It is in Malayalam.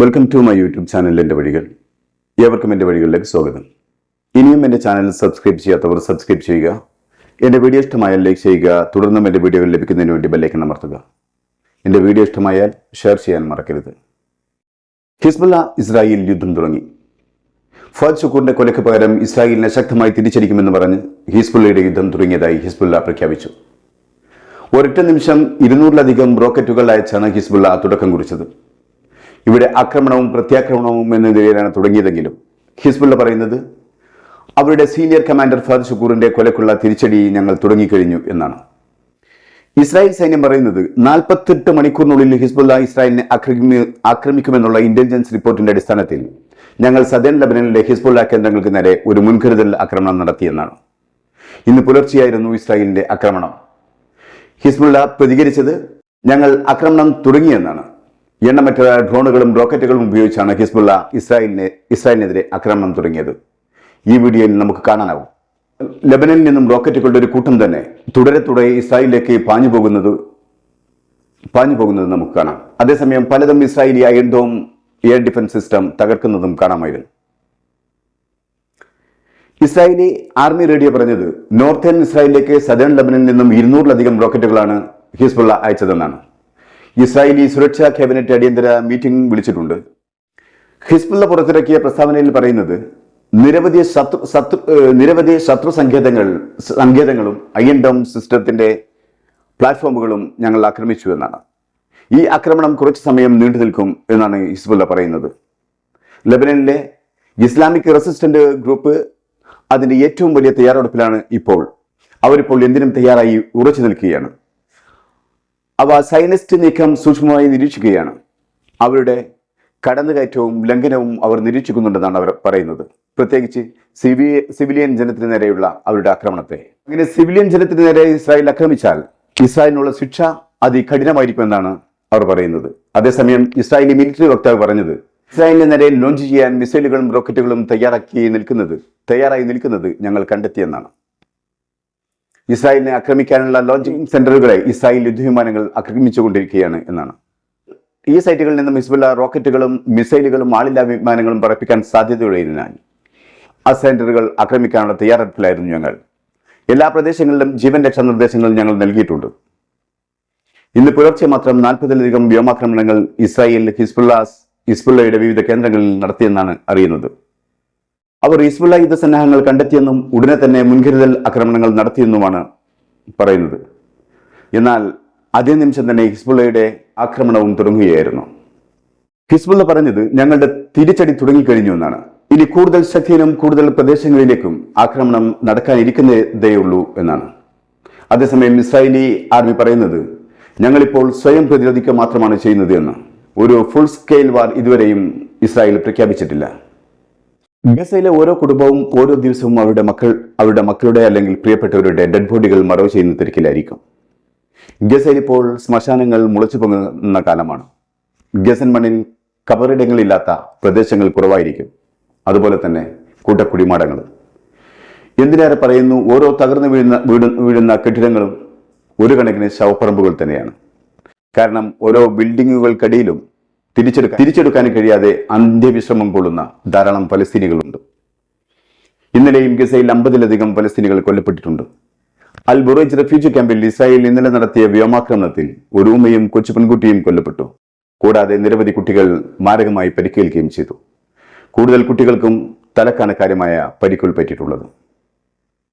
Welcome to my YouTube channel എന്റെ വഴികൾ. ഏവർക്കും എന്റെ വഴികളിലേക്ക് സ്വാഗതം. ഇനിയും എന്റെ ചാനൽ സബ്സ്ക്രൈബ് ചെയ്യാത്തവർ സബ്സ്ക്രൈബ് ചെയ്യുക. എന്റെ വീഡിയോ ഇഷ്ടമായാൽ ലൈക്ക് ചെയ്യുക. തുടർന്നും എന്റെ വീഡിയോകൾ ലഭിക്കുന്നതിന് വേണ്ടി ബെല്ലൈക്കൺ അമർത്തുക. എന്റെ വീഡിയോ ഇഷ്ടമായാൽ ഷെയർ ചെയ്യാൻ മറക്കരുത്. ഹിസ്ബുല്ല ഇസ്രായേൽ യുദ്ധം തുടങ്ങി. ഫാദ് ഷുക്കൂറിന്റെ കൊലയ്ക്ക് പകരം ഇസ്രായേലിനെ ശക്തമായി തിരിച്ചടിക്കുമെന്ന് പറഞ്ഞ് ഹിസ്ബുള്ളയുടെ യുദ്ധം തുടങ്ങിയതായി ഹിസ്ബുല്ല പ്രഖ്യാപിച്ചു. ഒരൊറ്റ നിമിഷം ഇരുന്നൂറിലധികം റോക്കറ്റുകൾ അയച്ചാണ് ഹിസ്ബുള്ള തുടക്കം കുറിച്ചത്. ഇവിടെ ആക്രമണവും പ്രത്യാക്രമണവും എന്ന നിലയിലാണ് തുടങ്ങിയതെങ്കിലും ഹിസ്ബുള്ള പറയുന്നത് അവരുടെ സീനിയർ കമാൻഡർ ഫാദ് ഷുക്കൂറിന്റെ കൊലക്കുള്ള തിരിച്ചടി ഞങ്ങൾ തുടങ്ങിക്കഴിഞ്ഞു എന്നാണ്. ഇസ്രായേൽ സൈന്യം പറയുന്നത് നാൽപ്പത്തെട്ട് മണിക്കൂറിനുള്ളിൽ ഹിസ്ബുല്ല ഇസ്രായേലിനെ ആക്രമി ആക്രമിക്കുമെന്നുള്ള ഇന്റലിജൻസ് റിപ്പോർട്ടിന്റെ അടിസ്ഥാനത്തിൽ ഞങ്ങൾ സദേൺ ലബനനിലെ ഹിസ്ബുള്ള കേന്ദ്രങ്ങൾക്ക് നേരെ ഒരു മുൻകരുതൽ ആക്രമണം നടത്തിയെന്നാണ് ഇന്ന് പുലർച്ചെയായിരുന്നു ഇസ്രായേലിന്റെ ആക്രമണം. ഹിസ്ബുള്ള പ്രതികരിച്ചത് ഞങ്ങൾ ആക്രമണം തുടങ്ങിയെന്നാണ് എണ്ണമറ്റ ഡ്രോണുകളും റോക്കറ്റുകളും ഉപയോഗിച്ചാണ് ഹിസ്ബുള്ള ഇസ്രായേലിനെ ഇസ്രായേലിനെതിരെ ആക്രമണം തുടങ്ങിയത്. ഈ വീഡിയോയിൽ നമുക്ക് കാണാനാവും. ലബനനിൽ നിന്നും റോക്കറ്റുകളുടെ ഒരു കൂട്ടം തന്നെ തുടരെ തുടരെ ഇസ്രായേലിലേക്ക് പാഞ്ഞു പോകുന്നത് പാഞ്ഞു പോകുന്നത് നമുക്ക് കാണാം. അതേസമയം പലതും Israeli iron dome air defence system തകർക്കുന്നതും കാണാമായിരുന്നു. ഇസ്രായേലി ആർമി റേഡിയോ പറഞ്ഞത് നോർത്തേൺ ഇസ്രായേലിലേക്ക് സദേൺ ലബനിൽ നിന്നും ഇരുന്നൂറിലധികം റോക്കറ്റുകളാണ് ഹിസ്ബുള്ള അയച്ചതെന്നാണ്. ഇസ്രായേലി സുരക്ഷാ ക്യാബിനറ്റ് അടിയന്തര മീറ്റിംഗ് വിളിച്ചിട്ടുണ്ട്. ഹിസ്ബുള്ള പുറത്തിറക്കിയ പ്രസ്താവനയിൽ പറയുന്നത് നിരവധി ശത്രു ശത്രു നിരവധി ശത്രു സങ്കേതങ്ങൾ സങ്കേതങ്ങളും അയൺ ഡോം സിസ്റ്റത്തിന്റെ പ്ലാറ്റ്ഫോമുകളും ഞങ്ങൾ ആക്രമിച്ചു എന്നാണ്. ഈ ആക്രമണം കുറച്ച് സമയം നീണ്ടു നിൽക്കും എന്നാണ് ഹിസ്ബുള്ള പറയുന്നത്. ലബനനിലെ ഇസ്ലാമിക് റെസിസ്റ്റന്റ് ഗ്രൂപ്പ് അതിന്റെ ഏറ്റവും വലിയ തയ്യാറെടുപ്പിലാണ് ഇപ്പോൾ. അവരിപ്പോൾ എന്തിനും തയ്യാറായി ഉറച്ചു നിൽക്കുകയാണ്. അവ സൈനിസ്റ്റ് നീക്കം സൂക്ഷ്മമായി നിരീക്ഷിക്കുകയാണ്. അവരുടെ കടന്നുകയറ്റവും ലംഘനവും അവർ നിരീക്ഷിക്കുന്നുണ്ടെന്നാണ് അവർ പറയുന്നത്. പ്രത്യേകിച്ച് സിവി സിവിലിയൻ ജനത്തിന് നേരെയുള്ള അവരുടെ ആക്രമണത്തെ. അങ്ങനെ സിവിലിയൻ ജനത്തിന് നേരെ ഇസ്രായേൽ ആക്രമിച്ചാൽ ഇസ്രായേലിനുള്ള ശിക്ഷ അതികഠിനമായിരിക്കുമെന്നാണ് അവർ പറയുന്നത്. അതേസമയം ഇസ്രായേലി മിലിറ്ററി വക്താവ് പറഞ്ഞത് ഇസ്രായേലിന് നേരെ ലോഞ്ച് ചെയ്യാൻ മിസൈലുകളും റോക്കറ്റുകളും തയ്യാറാക്കി നിൽക്കുന്നത് തയ്യാറായി നിൽക്കുന്നത് ഞങ്ങൾ കണ്ടെത്തിയെന്നാണ്. ഇസ്രായേലിനെ ആക്രമിക്കാനുള്ള ലോഞ്ചിങ് സെന്ററുകളെ ഇസ്രായേൽ യുദ്ധവിമാനങ്ങൾ ആക്രമിച്ചുകൊണ്ടിരിക്കുകയാണ് എന്നാണ്. ഈ സൈറ്റുകളിൽ നിന്നും ഹിസ്ബുള്ള റോക്കറ്റുകളും മിസൈലുകളും ആളില്ലാ വിമാനങ്ങളും പറപ്പിക്കാൻ സാധ്യതയുള്ളതിനാൽ ആ സെന്ററുകൾ ആക്രമിക്കാനുള്ള തയ്യാറെടുപ്പിലായിരുന്നു ഞങ്ങൾ. എല്ലാ പ്രദേശങ്ങളിലും ജീവൻ രക്ഷാ നിർദ്ദേശങ്ങൾ ഞങ്ങൾ നൽകിയിട്ടുണ്ട്. ഇന്ന് പുലർച്ചെ മാത്രം നാൽപ്പതിലധികം വ്യോമാക്രമണങ്ങൾ ഇസ്രായേൽ ഹിസ്ബുള്ള ഹിസ്ബുള്ളയുടെ വിവിധ കേന്ദ്രങ്ങളിൽ നടത്തിയെന്നാണ് അറിയുന്നത്. അവർ ഹിസ്ബുള്ള യുദ്ധസന്നാഹങ്ങൾ കണ്ടെത്തിയെന്നും ഉടനെ തന്നെ മുൻകരുതൽ ആക്രമണങ്ങൾ നടത്തിയെന്നുമാണ് പറയുന്നത്. എന്നാൽ അതേ നിമിഷം തന്നെ ഹിസ്ബുള്ളയുടെ ആക്രമണവും തുടങ്ങുകയായിരുന്നു. ഹിസ്ബുള്ള പറഞ്ഞത് ഞങ്ങളുടെ തിരിച്ചടി തുടങ്ങിക്കഴിഞ്ഞു എന്നാണ്. ഇനി കൂടുതൽ ശക്തിയിലും കൂടുതൽ പ്രദേശങ്ങളിലേക്കും ആക്രമണം നടക്കാനിരിക്കുന്നതേയുള്ളൂ എന്നാണ്. അതേസമയം ഇസ്രായേലി ആർമി പറയുന്നത് ഞങ്ങളിപ്പോൾ സ്വയം പ്രതിരോധിക്കുക മാത്രമാണ് ചെയ്യുന്നത് എന്ന്. ഒരു ഫുൾ സ്കെയിൽ വാർ ഇതുവരെയും ഇസ്രായേൽ പ്രഖ്യാപിച്ചിട്ടില്ല. ഗസയിലെ ഓരോ കുടുംബവും ഓരോ ദിവസവും അവരുടെ മക്കൾ അവരുടെ മക്കളുടെ അല്ലെങ്കിൽ പ്രിയപ്പെട്ടവരുടെ ഡെഡ് ബോഡികൾ മറവ് ചെയ്യുന്ന തിരക്കിലായിരിക്കും. ഗസയിൽ ഇപ്പോൾ ശ്മശാനങ്ങൾ മുളച്ചു പൊങ്ങുന്ന കാലമാണ്. ഗസൻ മണ്ണിൽ കബറിടങ്ങളില്ലാത്ത പ്രദേശങ്ങൾ കുറവായിരിക്കും. അതുപോലെ തന്നെ കൂട്ടക്കുടിമാടങ്ങൾ. എന്തിനേറെ പറയുന്നു ഓരോ തകർന്നു വീഴുന്ന വീഴുന്ന കെട്ടിടങ്ങളും ഒരു കണക്കിന് ശവപ്പറമ്പുകൾ തന്നെയാണ്. കാരണം ഓരോ ബിൽഡിങ്ങുകൾക്കടിയിലും തിരിച്ചെടുക്കാൻ തിരിച്ചെടുക്കാൻ കഴിയാതെ അന്ത്യവിശ്രമം കൊള്ളുന്ന ധാരാളം പലസ്തീനികളുണ്ട് ഇന്നലെയും ഗസയിൽ അമ്പതിലധികം പലസ്തീനികൾ കൊല്ലപ്പെട്ടിട്ടുണ്ട്. അൽ ബുറേജ് റെഫ്യൂജി ക്യാമ്പിൽ ഇസ്രായേൽ ഇന്നലെ നടത്തിയ വ്യോമാക്രമണത്തിൽ ഒരു ഉമ്മയും കൊച്ചു പെൺകുട്ടിയും കൊല്ലപ്പെട്ടു. കൂടാതെ നിരവധി കുട്ടികൾ മാരകമായി പരിക്കേൽക്കുകയും ചെയ്തു. കൂടുതൽ കുട്ടികൾക്കും തലക്കാണ് കാര്യമായ പരിക്കുകൾ പറ്റിയിട്ടുള്ളത്.